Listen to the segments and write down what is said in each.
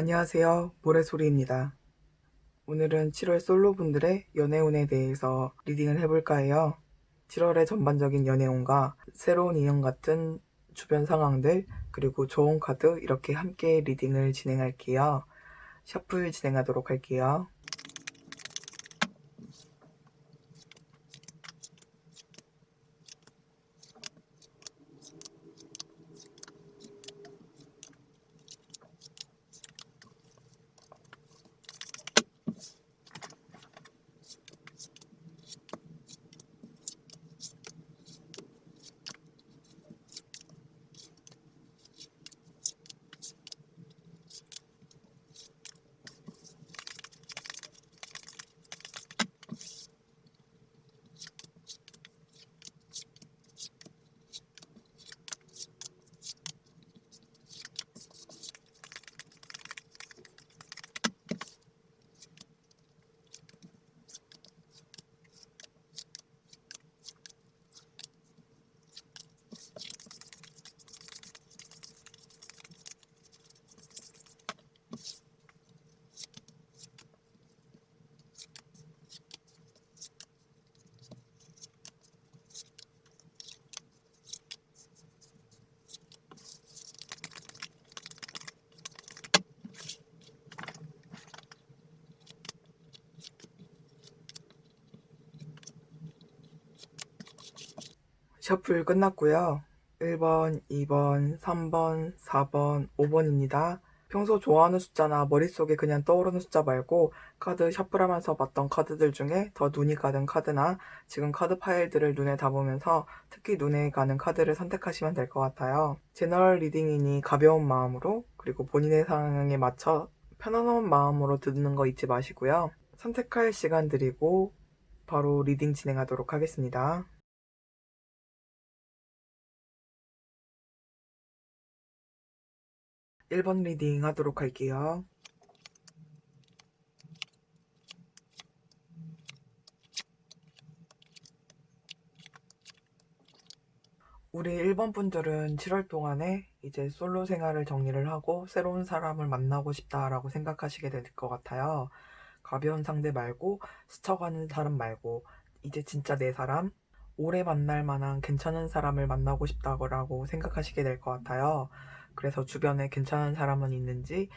안녕하세요. 모래소리입니다. 오늘은 7월 솔로분들의 연애운에 대해서 리딩을 해볼까 해요. 7월의 전반적인 연애운과 새로운 인연 같은 주변 상황들, 그리고 좋은 카드 이렇게 함께 리딩을 진행할게요. 셔플 진행하도록 할게요. 셔플 끝났고요. 1번, 2번, 3번, 4번, 5번입니다. 평소 좋아하는 숫자나 머릿속에 그냥 떠오르는 숫자 말고 카드 셔플하면서 봤던 카드들 중에 더 눈이 가는 카드나 지금 카드 파일들을 눈에 담으면서 특히 눈에 가는 카드를 선택하시면 될 것 같아요. 제너럴 리딩이니 가벼운 마음으로 그리고 본인의 상황에 맞춰 편안한 마음으로 듣는 거 잊지 마시고요. 선택할 시간 드리고 바로 리딩 진행하도록 하겠습니다. 1번 리딩 하도록 할게요. 우리 1번 분들은 7월 동안에 이제 솔로 생활을 정리를 하고 새로운 사람을 만나고 싶다라고 생각하시게 될 것 같아요. 가벼운 상대 말고 스쳐가는 사람 말고 이제 진짜 내 사람, 오래 만날 만한 괜찮은 사람을 만나고 싶다고 생각하시게 될 것 같아요. 그래서 주변에 괜찮은 사람은 있는지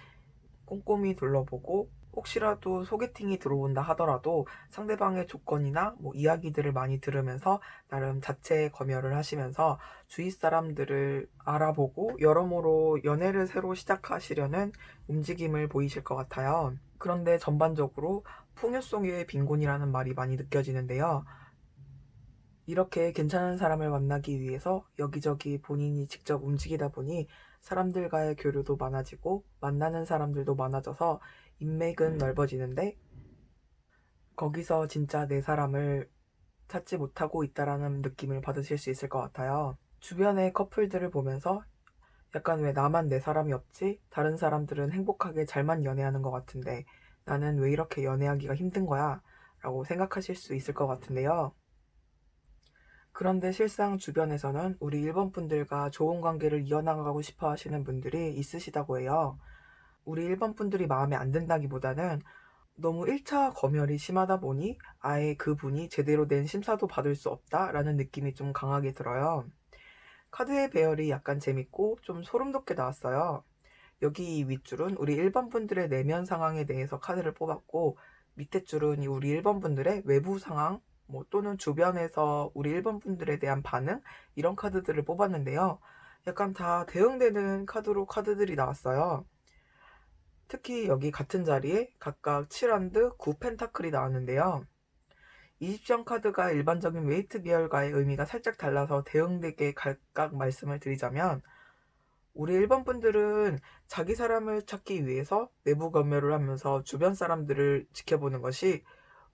꼼꼼히 둘러보고 혹시라도 소개팅이 들어온다 하더라도 상대방의 조건이나 뭐 이야기들을 많이 들으면서 나름 자체 검열을 하시면서 주위 사람들을 알아보고 여러모로 연애를 새로 시작하시려는 움직임을 보이실 것 같아요. 그런데 전반적으로 풍요 속의 빈곤이라는 말이 많이 느껴지는데요. 이렇게 괜찮은 사람을 만나기 위해서 여기저기 본인이 직접 움직이다 보니 사람들과의 교류도 많아지고 만나는 사람들도 많아져서 인맥은 넓어지는데 거기서 진짜 내 사람을 찾지 못하고 있다라는 느낌을 받으실 수 있을 것 같아요. 주변의 커플들을 보면서 약간 왜 나만 내 사람이 없지? 다른 사람들은 행복하게 잘만 연애하는 것 같은데 나는 왜 이렇게 연애하기가 힘든 거야? 라고 생각하실 수 있을 것 같은데요. 그런데 실상 주변에서는 우리 일본 분들과 좋은 관계를 이어나가고 싶어 하시는 분들이 있으시다고 해요. 우리 일본 분들이 마음에 안 든다기보다는 너무 1차 검열이 심하다 보니 아예 그분이 제대로 된 심사도 받을 수 없다라는 느낌이 좀 강하게 들어요. 카드의 배열이 약간 재밌고 좀 소름 돋게 나왔어요. 여기 이 윗줄은 우리 일본 분들의 내면 상황에 대해서 카드를 뽑았고 밑에 줄은 우리 일본 분들의 외부 상황 뭐 또는 주변에서 우리 일본 분들에 대한 반응 이런 카드들을 뽑았는데요. 약간 다 대응되는 카드로 카드들이 나왔어요. 특히 여기 같은 자리에 각각 7한드 9펜타클이 나왔는데요. 20점 카드가 일반적인 웨이트 계열과의 의미가 살짝 달라서 대응되게 각각 말씀을 드리자면 우리 일본 분들은 자기 사람을 찾기 위해서 내부 검열을 하면서 주변 사람들을 지켜보는 것이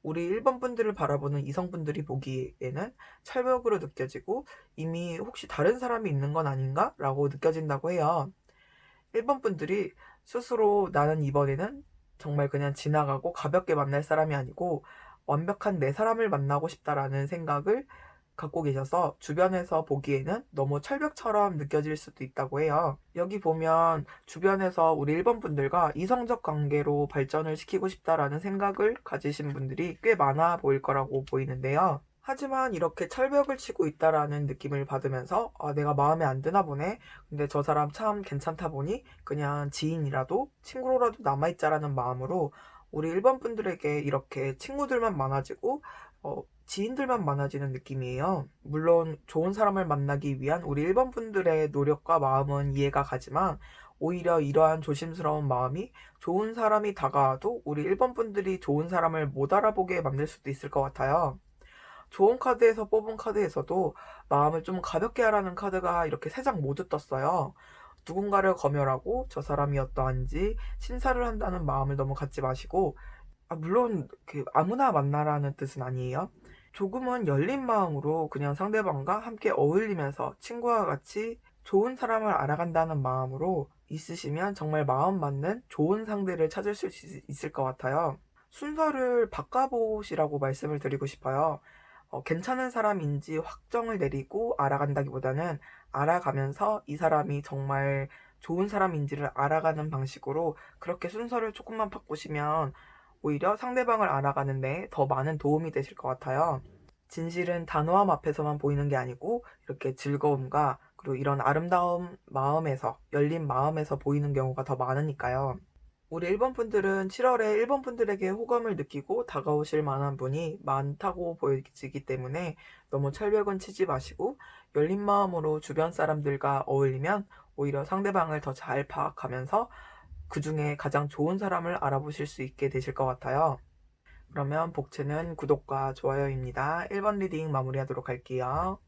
우리 일본 분들을 바라보는 이성분들이 보기에는 철벽으로 느껴지고 이미 혹시 다른 사람이 있는 건 아닌가? 라고 느껴진다고 해요. 일본 분들이 스스로 나는 이번에는 정말 그냥 지나가고 가볍게 만날 사람이 아니고 완벽한 내 사람을 만나고 싶다라는 생각을 갖고 계셔서 주변에서 보기에는 너무 철벽처럼 느껴질 수도 있다고 해요. 여기 보면 주변에서 우리 1번 분들과 이성적 관계로 발전을 시키고 싶다라는 생각을 가지신 분들이 꽤 많아 보일 거라고 보이는데요. 하지만 이렇게 철벽을 치고 있다라는 느낌을 받으면서 아, 내가 마음에 안 드나 보네. 근데 저 사람 참 괜찮다 보니 그냥 지인이라도 친구로라도 남아있자라는 마음으로 우리 1번 분들에게 이렇게 친구들만 많아지고 어, 지인들만 많아지는 느낌이에요. 물론 좋은 사람을 만나기 위한 우리 1번 분들의 노력과 마음은 이해가 가지만 오히려 이러한 조심스러운 마음이 좋은 사람이 다가와도 우리 1번 분들이 좋은 사람을 못 알아보게 만들 수도 있을 것 같아요. 좋은 카드에서 뽑은 카드에서도 마음을 좀 가볍게 하라는 카드가 이렇게 세 장 모두 떴어요. 누군가를 검열하고 저 사람이 어떠한지 심사를 한다는 마음을 너무 갖지 마시고 아, 물론 그 아무나 만나라는 뜻은 아니에요. 조금은 열린 마음으로 그냥 상대방과 함께 어울리면서 친구와 같이 좋은 사람을 알아간다는 마음으로 있으시면 정말 마음 맞는 좋은 상대를 찾을 수 있- 있을 것 같아요. 순서를 바꿔보시라고 말씀을 드리고 싶어요. 어, 괜찮은 사람인지 확정을 내리고 알아간다기보다는 알아가면서 이 사람이 정말 좋은 사람인지를 알아가는 방식으로 그렇게 순서를 조금만 바꾸시면 오히려 상대방을 알아가는 데 더 많은 도움이 되실 것 같아요. 진실은 단호함 앞에서만 보이는 게 아니고 이렇게 즐거움과 그리고 이런 아름다운 마음에서 열린 마음에서 보이는 경우가 더 많으니까요. 우리 1번 분들은 7월에 1번 분들에게 호감을 느끼고 다가오실 만한 분이 많다고 보여지기 때문에 너무 철벽은 치지 마시고 열린 마음으로 주변 사람들과 어울리면 오히려 상대방을 더 잘 파악하면서 그 중에 가장 좋은 사람을 알아보실 수 있게 되실 것 같아요. 그러면 복채는 구독과 좋아요입니다. 1번 리딩 마무리하도록 할게요.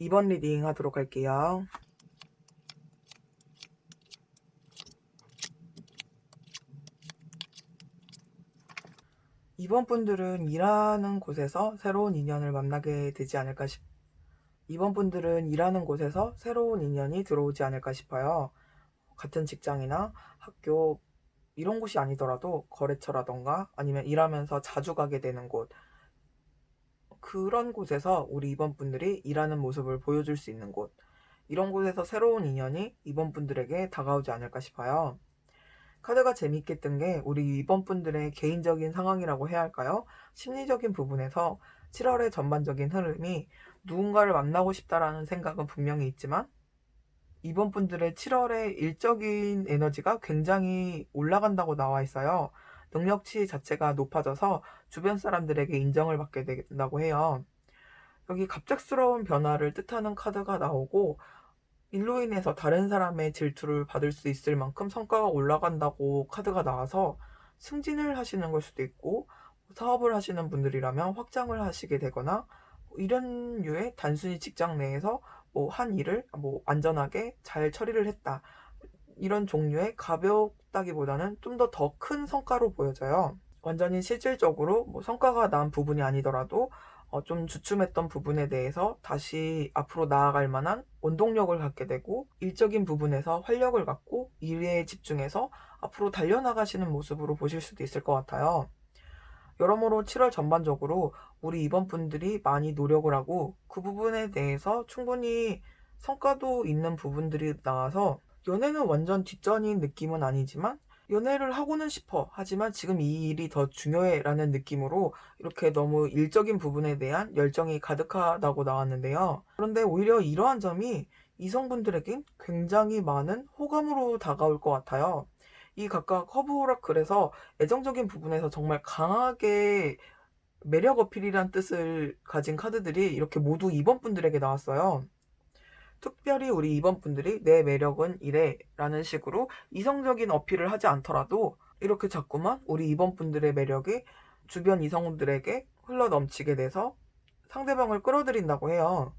2번 리딩 하도록 할게요. 이번 분들은 일하는 곳에서 새로운 인연을 만나게 되지 않을까 싶, 이번 분들은 일하는 곳에서 새로운 인연이 들어오지 않을까 싶어요. 같은 직장이나 학교, 이런 곳이 아니더라도 거래처라던가 아니면 일하면서 자주 가게 되는 곳, 그런 곳에서 우리 이번 분들이 일하는 모습을 보여줄 수 있는 곳, 이런 곳에서 새로운 인연이 이번 분들에게 다가오지 않을까 싶어요. 카드가 재밌게 뜬 게 우리 이번 분들의 개인적인 상황이라고 해야 할까요? 심리적인 부분에서 7월의 전반적인 흐름이 누군가를 만나고 싶다라는 생각은 분명히 있지만 이번 분들의 7월의 일적인 에너지가 굉장히 올라간다고 나와 있어요. 능력치 자체가 높아져서 주변 사람들에게 인정을 받게 된다고 해요. 여기 갑작스러운 변화를 뜻하는 카드가 나오고 일로 인해서 다른 사람의 질투를 받을 수 있을 만큼 성과가 올라간다고 카드가 나와서 승진을 하시는 걸 수도 있고 사업을 하시는 분들이라면 확장을 하시게 되거나 이런 류의 단순히 직장 내에서 뭐 한 일을 뭐 안전하게 잘 처리를 했다. 이런 종류의 가볍다기보다는 좀 더 더 큰 성과로 보여져요. 완전히 실질적으로 뭐 성과가 난 부분이 아니더라도 어, 좀 주춤했던 부분에 대해서 다시 앞으로 나아갈 만한 원동력을 갖게 되고 일적인 부분에서 활력을 갖고 일에 집중해서 앞으로 달려나가시는 모습으로 보실 수도 있을 것 같아요. 여러모로 7월 전반적으로 우리 이번 분들이 많이 노력을 하고 그 부분에 대해서 충분히 성과도 있는 부분들이 나와서 연애는 완전 뒷전인 느낌은 아니지만 연애를 하고는 싶어. 하지만 지금 이 일이 더 중요해. 라는 느낌으로 이렇게 너무 일적인 부분에 대한 열정이 가득하다고 나왔는데요. 그런데 오히려 이러한 점이 이성분들에겐 굉장히 많은 호감으로 다가올 것 같아요. 이 각각 허브 오라클에서 애정적인 부분에서 정말 강하게 매력 어필이란 뜻을 가진 카드들이 이렇게 모두 이번 분들에게 나왔어요. 특별히 우리 이번 분들이 내 매력은 이래 라는 식으로 이성적인 어필을 하지 않더라도 이렇게 자꾸만 우리 이번 분들의 매력이 주변 이성들에게 흘러 넘치게 돼서 상대방을 끌어들인다고 해요.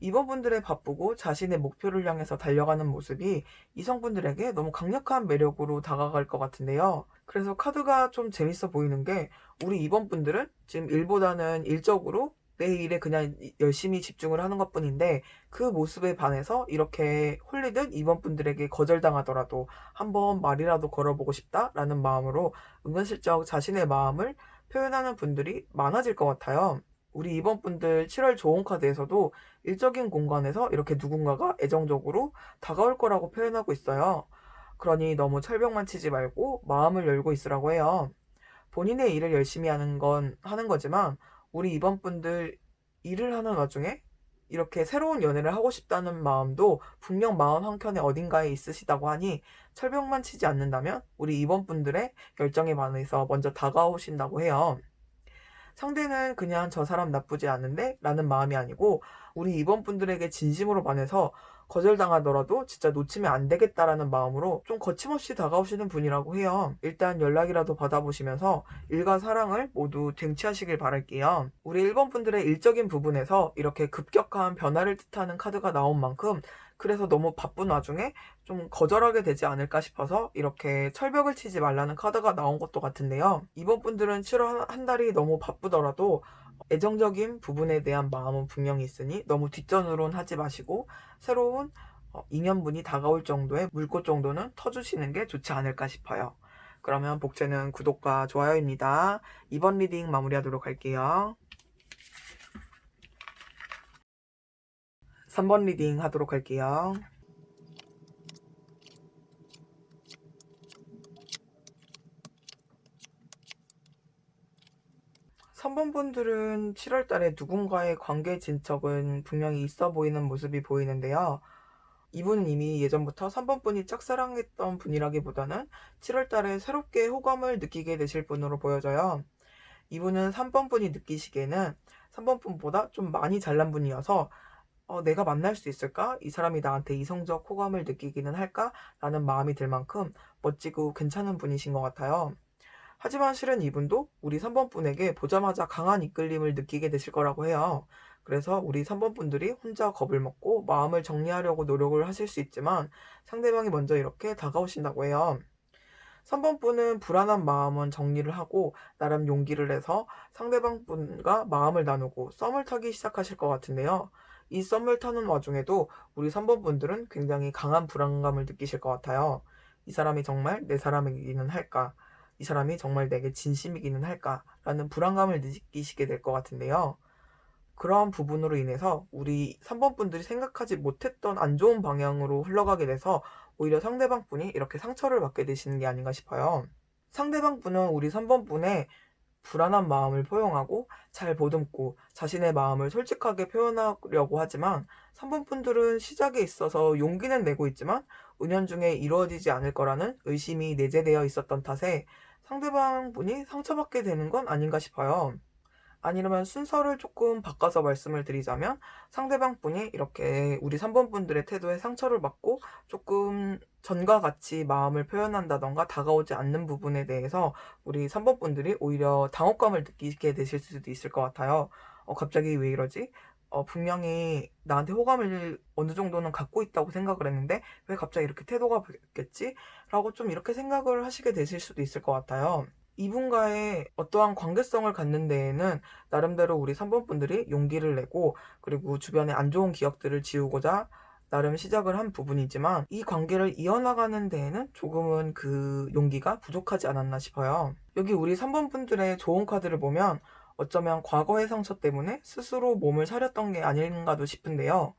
이번 분들의 바쁘고 자신의 목표를 향해서 달려가는 모습이 이성분들에게 너무 강력한 매력으로 다가갈 것 같은데요. 그래서 카드가 좀 재밌어 보이는 게 우리 이번 분들은 지금 일보다는 일적으로 내 일에 그냥 열심히 집중을 하는 것 뿐인데 그 모습에 반해서 이렇게 홀리듯 이번 분들에게 거절당하더라도 한번 말이라도 걸어보고 싶다라는 마음으로 은근슬쩍 자신의 마음을 표현하는 분들이 많아질 것 같아요. 우리 이번 분들 7월 좋은 카드에서도 일적인 공간에서 이렇게 누군가가 애정적으로 다가올 거라고 표현하고 있어요. 그러니 너무 철벽만 치지 말고 마음을 열고 있으라고 해요. 본인의 일을 열심히 하는 건 하는 거지만 우리 이번 분들 일을 하는 와중에 이렇게 새로운 연애를 하고 싶다는 마음도 분명 마음 한켠에 어딘가에 있으시다고 하니 철벽만 치지 않는다면 우리 이번 분들의 열정에 반해서 먼저 다가오신다고 해요. 상대는 그냥 저 사람 나쁘지 않은데 라는 마음이 아니고 우리 이번 분들에게 진심으로 반해서 거절당하더라도 진짜 놓치면 안 되겠다라는 마음으로 좀 거침없이 다가오시는 분이라고 해요. 일단 연락이라도 받아보시면서 일과 사랑을 모두 쟁취하시길 바랄게요. 우리 1번 분들의 일적인 부분에서 이렇게 급격한 변화를 뜻하는 카드가 나온 만큼 그래서 너무 바쁜 와중에 좀 거절하게 되지 않을까 싶어서 이렇게 철벽을 치지 말라는 카드가 나온 것도 같은데요. 이번 분들은 7월 한 달이 너무 바쁘더라도 애정적인 부분에 대한 마음은 분명히 있으니 너무 뒷전으론 하지 마시고 새로운 어, 인연분이 다가올 정도의 물꽃 정도는 터주시는 게 좋지 않을까 싶어요. 그러면 복채는 구독과 좋아요입니다. 이번 리딩 마무리하도록 할게요. 3번 리딩 하도록 할게요. 3번 분들은 7월 달에 누군가의 관계 진척은 분명히 있어 보이는 모습이 보이는데요. 이분은 이미 예전부터 3번 분이 짝사랑했던 분이라기보다는 7월 달에 새롭게 호감을 느끼게 되실 분으로 보여져요. 이분은 3번 분이 느끼시기에는 3번 분보다 좀 많이 잘난 분이어서 어, 내가 만날 수 있을까? 이 사람이 나한테 이성적 호감을 느끼기는 할까? 라는 마음이 들 만큼 멋지고 괜찮은 분이신 것 같아요. 하지만 실은 이분도 우리 3번 분에게 보자마자 강한 이끌림을 느끼게 되실 거라고 해요. 그래서 우리 3번 분들이 혼자 겁을 먹고 마음을 정리하려고 노력을 하실 수 있지만 상대방이 먼저 이렇게 다가오신다고 해요. 3번 분은 불안한 마음은 정리를 하고 나름 용기를 내서 상대방 분과 마음을 나누고 썸을 타기 시작하실 것 같은데요. 이 썸을 타는 와중에도 우리 3번 분들은 굉장히 강한 불안감을 느끼실 것 같아요. 이 사람이 정말 내 사람이기는 할까? 이 사람이 정말 내게 진심이기는 할까 라는 불안감을 느끼시게 될 것 같은데요. 그러한 부분으로 인해서 우리 3번 분들이 생각하지 못했던 안 좋은 방향으로 흘러가게 돼서 오히려 상대방 분이 이렇게 상처를 받게 되시는 게 아닌가 싶어요. 상대방 분은 우리 3번 분의 불안한 마음을 포용하고 잘 보듬고 자신의 마음을 솔직하게 표현하려고 하지만 3번 분들은 시작에 있어서 용기는 내고 있지만 은연중에 이루어지지 않을 거라는 의심이 내재되어 있었던 탓에 상대방 분이 상처받게 되는 건 아닌가 싶어요. 아니면 순서를 조금 바꿔서 말씀을 드리자면 상대방 분이 이렇게 우리 3번 분들의 태도에 상처를 받고 조금 전과 같이 마음을 표현한다던가 다가오지 않는 부분에 대해서 우리 3번 분들이 오히려 당혹감을 느끼게 되실 수도 있을 것 같아요. 어, 갑자기 왜 이러지? 어, 분명히 나한테 호감을 어느 정도는 갖고 있다고 생각을 했는데 왜 갑자기 이렇게 태도가 바뀌었지? 라고 좀 이렇게 생각을 하시게 되실 수도 있을 것 같아요. 이분과의 어떠한 관계성을 갖는 데에는 나름대로 우리 3번 분들이 용기를 내고 그리고 주변에 안 좋은 기억들을 지우고자 나름 시작을 한 부분이지만 이 관계를 이어나가는 데에는 조금은 그 용기가 부족하지 않았나 싶어요. 여기 우리 3번 분들의 좋은 카드를 보면 어쩌면 과거의 상처 때문에 스스로 몸을 사렸던 게 아닌가도 싶은데요.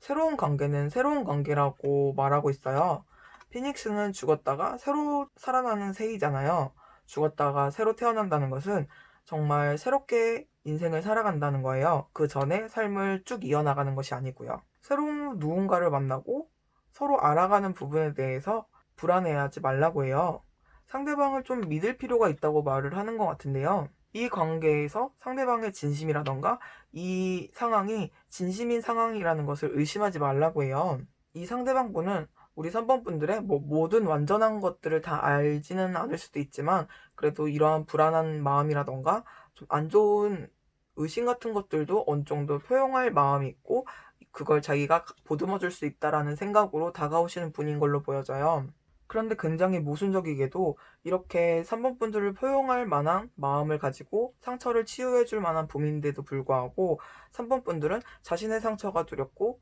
새로운 관계는 새로운 관계라고 말하고 있어요. 피닉스는 죽었다가 새로 살아나는 새이잖아요. 죽었다가 새로 태어난다는 것은 정말 새롭게 인생을 살아간다는 거예요. 그 전에 삶을 쭉 이어나가는 것이 아니고요. 새로운 누군가를 만나고 서로 알아가는 부분에 대해서 불안해하지 말라고 해요. 상대방을 좀 믿을 필요가 있다고 말을 하는 것 같은데요. 이 관계에서 상대방의 진심이라던가 이 상황이 진심인 상황이라는 것을 의심하지 말라고 해요. 이 상대방 분은 우리 3번 분들의 뭐 모든 완전한 것들을 다 알지는 않을 수도 있지만 그래도 이러한 불안한 마음이라던가 좀 안 좋은 의심 같은 것들도 어느 정도 표용할 마음이 있고 그걸 자기가 보듬어 줄 수 있다라는 생각으로 다가오시는 분인 걸로 보여져요. 그런데 굉장히 모순적이게도 이렇게 3번 분들을 포용할 만한 마음을 가지고 상처를 치유해 줄 만한 분인데도 불구하고 3번 분들은 자신의 상처가 두렵고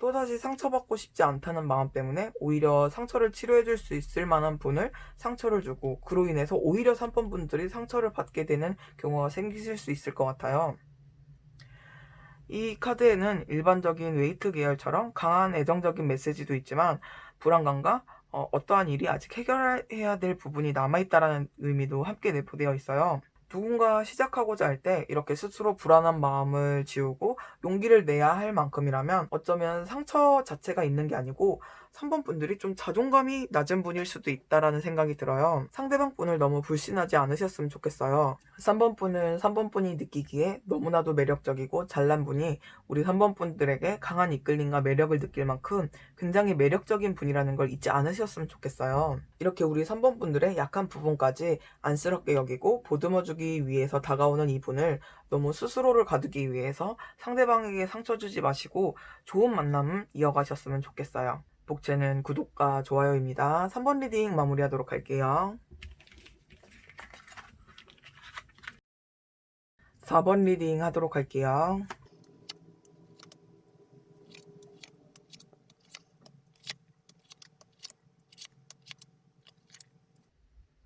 또다시 상처받고 싶지 않다는 마음 때문에 오히려 상처를 치료해 줄 수 있을 만한 분을 상처를 주고 그로 인해서 오히려 3번 분들이 상처를 받게 되는 경우가 생기실 수 있을 것 같아요. 이 카드에는 일반적인 웨이트 계열처럼 강한 애정적인 메시지도 있지만 불안감과 어, 어떠한 일이 아직 해결해야 될 부분이 남아있다라는 의미도 함께 내포되어 있어요. 누군가 시작하고자 할 때 이렇게 스스로 불안한 마음을 지우고 용기를 내야 할 만큼이라면 어쩌면 상처 자체가 있는 게 아니고 3번 분들이 좀 자존감이 낮은 분일 수도 있다라는 생각이 들어요. 상대방 분을 너무 불신하지 않으셨으면 좋겠어요. 3번 분은 3번 분이 느끼기에 너무나도 매력적이고 잘난 분이 우리 3번 분들에게 강한 이끌림과 매력을 느낄 만큼 굉장히 매력적인 분이라는 걸 잊지 않으셨으면 좋겠어요. 이렇게 우리 3번 분들의 약한 부분까지 안쓰럽게 여기고 보듬어주기 위해서 다가오는 이분을 너무 스스로를 가두기 위해서 상대방에게 상처 주지 마시고 좋은 만남을 이어가셨으면 좋겠어요. 복채는 구독과 좋아요입니다. 3번 리딩 마무리하도록 할게요. 4번 리딩 하도록 할게요.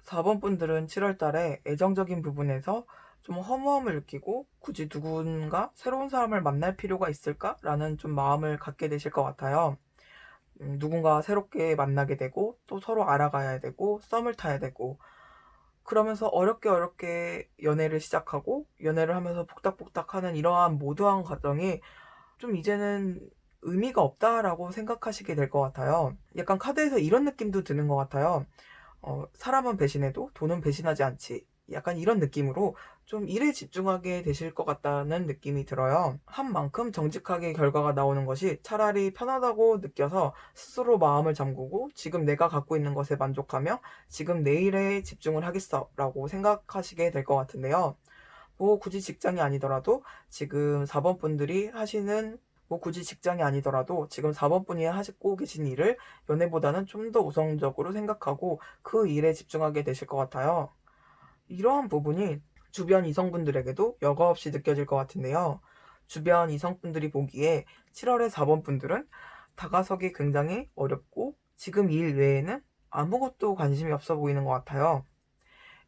4번 분들은 7월 달에 애정적인 부분에서 좀 허무함을 느끼고 굳이 누군가 새로운 사람을 만날 필요가 있을까라는 좀 마음을 갖게 되실 것 같아요. 음, 누군가 새롭게 만나게 되고 또 서로 알아가야 되고 썸을 타야 되고 그러면서 어렵게 어렵게 연애를 시작하고 연애를 하면서 복닥복닥하는 이러한 모두한 과정이 좀 이제는 의미가 없다라고 생각하시게 될 것 같아요. 약간 카드에서 이런 느낌도 드는 것 같아요. 어, 사람은 배신해도 돈은 배신하지 않지. 약간 이런 느낌으로 좀 일에 집중하게 되실 것 같다는 느낌이 들어요. 한 만큼 정직하게 결과가 나오는 것이 차라리 편하다고 느껴서 스스로 마음을 잠그고 지금 내가 갖고 있는 것에 만족하며 지금 내일에 집중을 하겠어 라고 생각하시게 될 것 같은데요. 뭐 굳이 직장이 아니더라도 지금 4번 분들이 하시는 뭐 굳이 직장이 아니더라도 지금 4번 분이 하시고 계신 일을 연애보다는 좀 더 우선적으로 생각하고 그 일에 집중하게 되실 것 같아요. 이러한 부분이 주변 이성분들에게도 여과 없이 느껴질 것 같은데요. 주변 이성분들이 보기에 7월의 4번 분들은 다가서기 굉장히 어렵고 지금 일 외에는 아무것도 관심이 없어 보이는 것 같아요.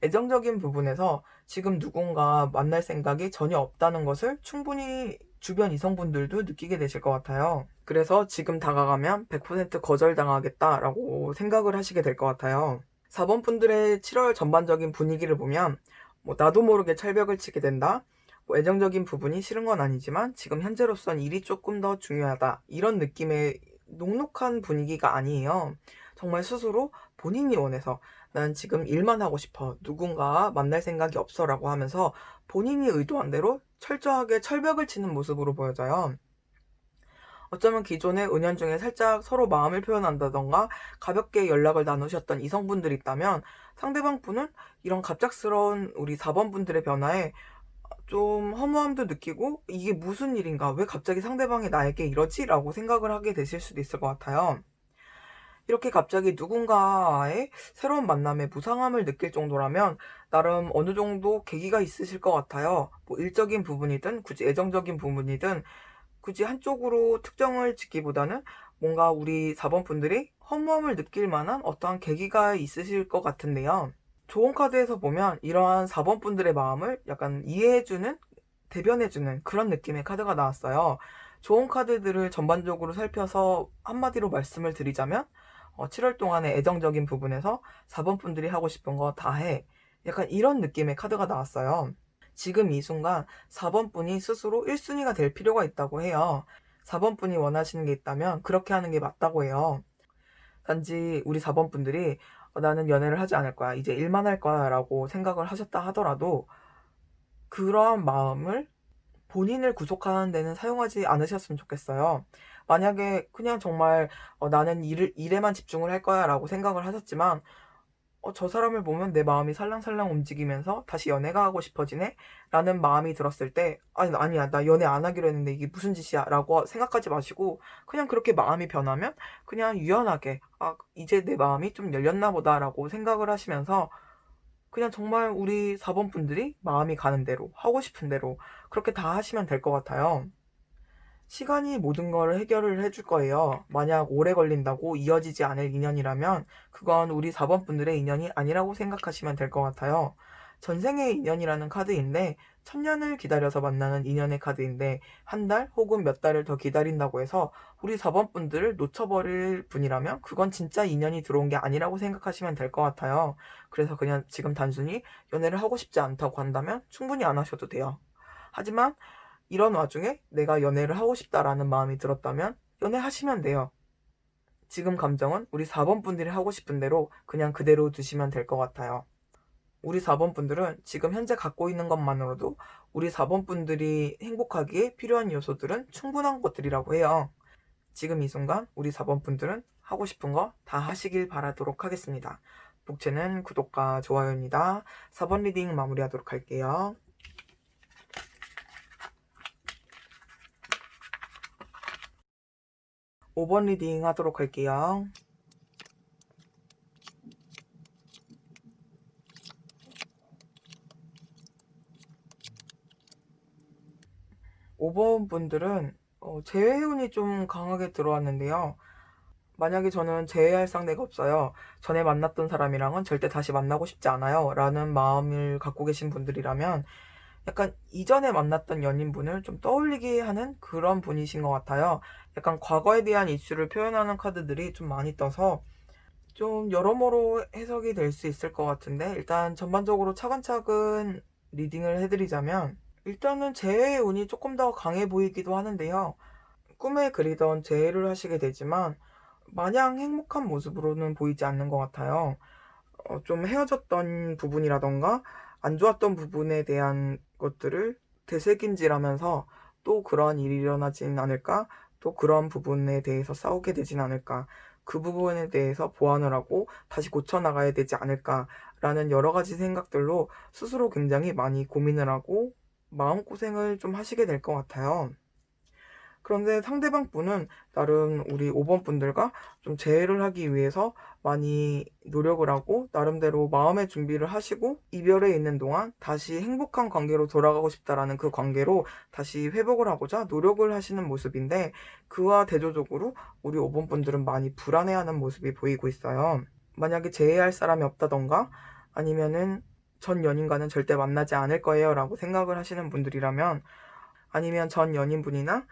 애정적인 부분에서 지금 누군가 만날 생각이 전혀 없다는 것을 충분히 주변 이성분들도 느끼게 되실 것 같아요. 그래서 지금 다가가면 100% 거절당하겠다라고 생각을 하시게 될 것 같아요. 4번 분들의 7월 전반적인 분위기를 보면 뭐 나도 모르게 철벽을 치게 된다. 뭐 애정적인 부분이 싫은 건 아니지만 지금 현재로선 일이 조금 더 중요하다. 이런 느낌의 녹록한 분위기가 아니에요. 정말 스스로 본인이 원해서 난 지금 일만 하고 싶어. 누군가 만날 생각이 없어. 라고 하면서 본인이 의도한 대로 철저하게 철벽을 치는 모습으로 보여져요. 어쩌면 기존의 은연 중에 살짝 서로 마음을 표현한다던가 가볍게 연락을 나누셨던 이성분들이 있다면 상대방 분은 이런 갑작스러운 우리 4번 분들의 변화에 좀 허무함도 느끼고 이게 무슨 일인가 왜 갑자기 상대방이 나에게 이러지? 라고 생각을 하게 되실 수도 있을 것 같아요. 이렇게 갑자기 누군가의 새로운 만남에 무상함을 느낄 정도라면 나름 어느 정도 계기가 있으실 것 같아요. 뭐 일적인 부분이든 굳이 애정적인 부분이든 굳이 한쪽으로 특정을 짓기보다는 뭔가 우리 4번 분들이 허무함을 느낄 만한 어떠한 계기가 있으실 것 같은데요. 좋은 카드에서 보면 이러한 4번 분들의 마음을 약간 이해해주는, 대변해주는 그런 느낌의 카드가 나왔어요. 좋은 카드들을 전반적으로 살펴서 한마디로 말씀을 드리자면, 어, 7월 동안의 애정적인 부분에서 4번 분들이 하고 싶은 거 다 해. 약간 이런 느낌의 카드가 나왔어요. 지금 이 순간 4번 분이 스스로 1순위가 될 필요가 있다고 해요. 4번 분이 원하시는 게 있다면 그렇게 하는 게 맞다고 해요. 단지 우리 4번 분들이 어, 나는 연애를 하지 않을 거야. 이제 일만 할 거야. 라고 생각을 하셨다 하더라도 그러한 마음을 본인을 구속하는 데는 사용하지 않으셨으면 좋겠어요. 만약에 그냥 정말 어, 나는 일, 일에만 집중을 할 거야 라고 생각을 하셨지만 어, 저 사람을 보면 내 마음이 살랑살랑 움직이면서 다시 연애가 하고 싶어지네? 라는 마음이 들었을 때, 아니, 아니야, 나 연애 안 하기로 했는데 이게 무슨 짓이야? 라고 생각하지 마시고, 그냥 그렇게 마음이 변하면, 그냥 유연하게, 아, 이제 내 마음이 좀 열렸나 보다 라고 생각을 하시면서, 그냥 정말 우리 4번 분들이 마음이 가는 대로, 하고 싶은 대로, 그렇게 다 하시면 될 것 같아요. 시간이 모든 걸 해결을 해줄 거예요. 만약 오래 걸린다고 이어지지 않을 인연이라면 그건 우리 4번 분들의 인연이 아니라고 생각하시면 될 것 같아요. 전생의 인연이라는 카드인데 천년을 기다려서 만나는 인연의 카드인데 한 달 혹은 몇 달을 더 기다린다고 해서 우리 4번 분들을 놓쳐버릴 분이라면 그건 진짜 인연이 들어온 게 아니라고 생각하시면 될 것 같아요. 그래서 그냥 지금 단순히 연애를 하고 싶지 않다고 한다면 충분히 안 하셔도 돼요. 하지만 이런 와중에 내가 연애를 하고 싶다라는 마음이 들었다면 연애하시면 돼요. 지금 감정은 우리 4번 분들이 하고 싶은 대로 그냥 그대로 두시면 될 것 같아요. 우리 4번 분들은 지금 현재 갖고 있는 것만으로도 우리 4번 분들이 행복하기에 필요한 요소들은 충분한 것들이라고 해요. 지금 이 순간 우리 4번 분들은 하고 싶은 거 다 하시길 바라도록 하겠습니다. 복채는 구독과 좋아요입니다. 4번 리딩 마무리하도록 할게요. 5번 리딩 하도록 할게요. 오번 분들은 어, 재회 운이 좀 강하게 들어왔는데요. 만약에 저는 재회할 상대가 없어요. 전에 만났던 사람이랑은 절대 다시 만나고 싶지 않아요. 라는 마음을 갖고 계신 분들이라면 약간 이전에 만났던 연인분을 좀 떠올리게 하는 그런 분이신 것 같아요. 약간 과거에 대한 이슈를 표현하는 카드들이 좀 많이 떠서 좀 여러모로 해석이 될 수 있을 것 같은데 일단 전반적으로 차근차근 리딩을 해드리자면 일단은 재해의 운이 조금 더 강해 보이기도 하는데요. 꿈에 그리던 재해를 하시게 되지만 마냥 행복한 모습으로는 보이지 않는 것 같아요. 어, 좀 헤어졌던 부분이라던가 안 좋았던 부분에 대한 것들을 되새김질하면서 또 그런 일이 일어나진 않을까? 또 그런 부분에 대해서 싸우게 되진 않을까? 그 부분에 대해서 보완을 하고 다시 고쳐나가야 되지 않을까라는 여러 가지 생각들로 스스로 굉장히 많이 고민을 하고 마음고생을 좀 하시게 될 것 같아요. 그런데 상대방 분은 나름 우리 5번 분들과 좀 재회를 하기 위해서 많이 노력을 하고 나름대로 마음의 준비를 하시고 이별에 있는 동안 다시 행복한 관계로 돌아가고 싶다라는 그 관계로 다시 회복을 하고자 노력을 하시는 모습인데 그와 대조적으로 우리 5번 분들은 많이 불안해하는 모습이 보이고 있어요. 만약에 재회할 사람이 없다던가 아니면은 전 연인과는 절대 만나지 않을 거예요 라고 생각을 하시는 분들이라면 아니면 전 연인분이나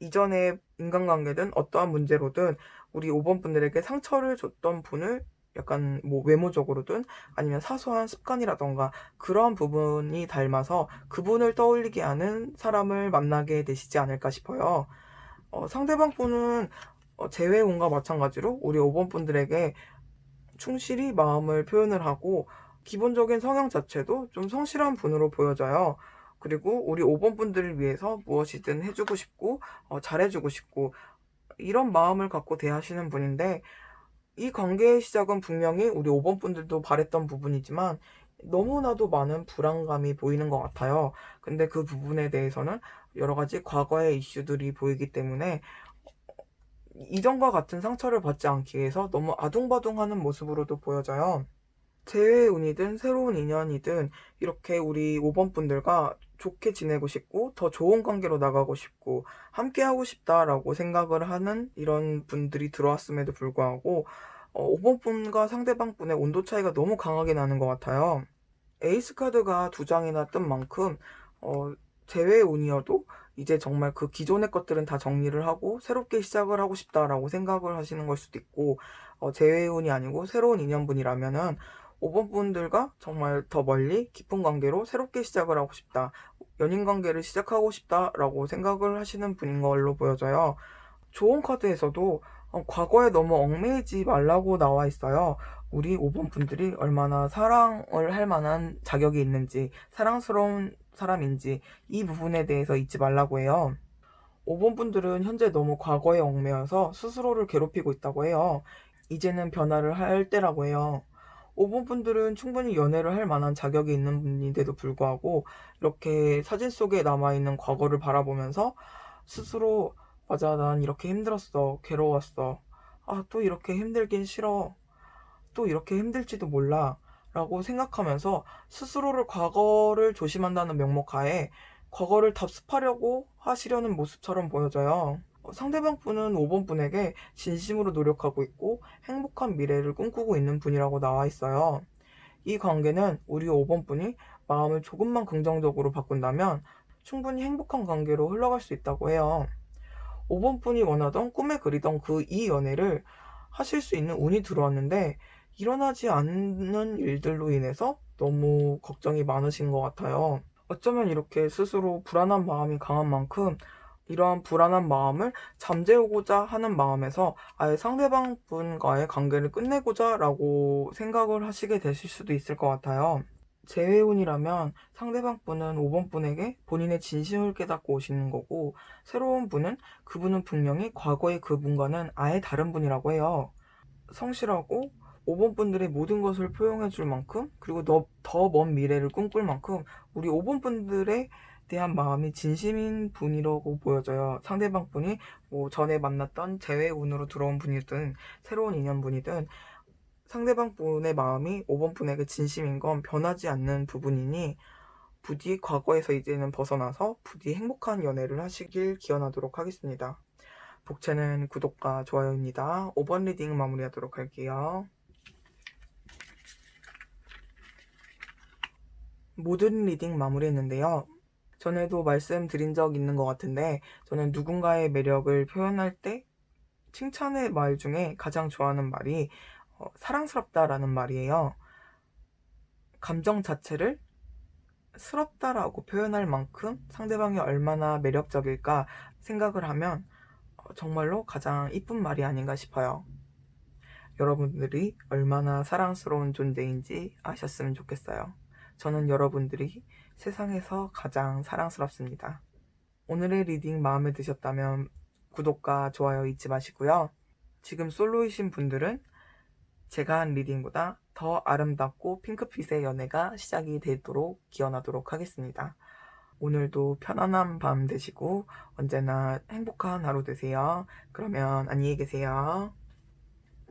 이전에 인간관계든 어떠한 문제로든 우리 5번 분들에게 상처를 줬던 분을 약간 뭐 외모적으로든 아니면 사소한 습관이라던가 그런 부분이 닮아서 그분을 떠올리게 하는 사람을 만나게 되시지 않을까 싶어요. 어, 상대방 분은 어, 재회운과 마찬가지로 우리 5번 분들에게 충실히 마음을 표현을 하고 기본적인 성향 자체도 좀 성실한 분으로 보여져요. 그리고 우리 5번 분들을 위해서 무엇이든 해주고 싶고 어, 잘해주고 싶고 이런 마음을 갖고 대하시는 분인데 이 관계의 시작은 분명히 우리 5번 분들도 바랬던 부분이지만 너무나도 많은 불안감이 보이는 것 같아요. 근데 그 부분에 대해서는 여러 가지 과거의 이슈들이 보이기 때문에 이전과 같은 상처를 받지 않기 위해서 너무 아둥바둥하는 모습으로도 보여져요. 재회 운이든 새로운 인연이든 이렇게 우리 5번 분들과 좋게 지내고 싶고 더 좋은 관계로 나가고 싶고 함께 하고 싶다라고 생각을 하는 이런 분들이 들어왔음에도 불구하고 어, 5번 분과 상대방 분의 온도 차이가 너무 강하게 나는 것 같아요. 에이스 카드가 두 장이나 뜬 만큼 어, 재회 운이어도 이제 정말 그 기존의 것들은 다 정리를 하고 새롭게 시작을 하고 싶다라고 생각을 하시는 걸 수도 있고 어, 재회 운이 아니고 새로운 인연분이라면은 5번 분들과 정말 더 멀리 깊은 관계로 새롭게 시작을 하고 싶다. 연인 관계를 시작하고 싶다라고 생각을 하시는 분인 걸로 보여져요. 좋은 카드에서도 어, 과거에 너무 얽매이지 말라고 나와 있어요. 우리 5번 분들이 얼마나 사랑을 할 만한 자격이 있는지, 사랑스러운 사람인지 이 부분에 대해서 잊지 말라고 해요. 5번 분들은 현재 너무 과거에 얽매여서 스스로를 괴롭히고 있다고 해요. 이제는 변화를 할 때라고 해요. 5번 분들은 충분히 연애를 할 만한 자격이 있는 분인데도 불구하고 이렇게 사진 속에 남아있는 과거를 바라보면서 스스로 맞아, 난 이렇게 힘들었어. 괴로웠어. 아, 또 이렇게 힘들긴 싫어. 또 이렇게 힘들지도 몰라. 라고 생각하면서 스스로를 과거를 조심한다는 명목 하에 과거를 답습하려고 하시려는 모습처럼 보여져요. 어, 상대방 분은 5번 분에게 진심으로 노력하고 있고 행복한 미래를 꿈꾸고 있는 분이라고 나와 있어요. 이 관계는 우리 5번 분이 마음을 조금만 긍정적으로 바꾼다면 충분히 행복한 관계로 흘러갈 수 있다고 해요. 5번 분이 원하던 꿈에 그리던 그 이 연애를 하실 수 있는 운이 들어왔는데 일어나지 않는 일들로 인해서 너무 걱정이 많으신 것 같아요. 어쩌면 이렇게 스스로 불안한 마음이 강한 만큼 이러한 불안한 마음을 잠재우고자 하는 마음에서 아예 상대방 분과의 관계를 끝내고자 라고 생각을 하시게 되실 수도 있을 것 같아요. 재회운이라면 상대방 분은 5번 분에게 본인의 진심을 깨닫고 오시는 거고 새로운 분은 그분은 분명히 과거의 그분과는 아예 다른 분이라고 해요. 성실하고 5번 분들의 모든 것을 포용해 줄 만큼 그리고 더 먼 미래를 꿈꿀 만큼 우리 5번 분들에 대한 마음이 진심인 분이라고 보여져요. 상대방 분이 뭐 전에 만났던 재회 운으로 들어온 분이든 새로운 인연 분이든 상대방 분의 마음이 5번 분에게 진심인 건 변하지 않는 부분이니 부디 과거에서 이제는 벗어나서 부디 행복한 연애를 하시길 기원하도록 하겠습니다. 복채는 구독과 좋아요입니다. 5번 리딩 마무리하도록 할게요. 모든 리딩 마무리했는데요. 전에도 말씀드린 적 있는 것 같은데 저는 누군가의 매력을 표현할 때 칭찬의 말 중에 가장 좋아하는 말이 어, 사랑스럽다라는 말이에요. 감정 자체를 스럽다라고 표현할 만큼 상대방이 얼마나 매력적일까 생각을 하면 어, 정말로 가장 이쁜 말이 아닌가 싶어요. 여러분들이 얼마나 사랑스러운 존재인지 아셨으면 좋겠어요. 저는 여러분들이 세상에서 가장 사랑스럽습니다. 오늘의 리딩 마음에 드셨다면 구독과 좋아요 잊지 마시고요. 지금 솔로이신 분들은 제가 한 리딩보다 더 아름답고 핑크빛의 연애가 시작이 되도록 기원하도록 하겠습니다. 오늘도 편안한 밤 되시고 언제나 행복한 하루 되세요. 그러면 안녕히 계세요.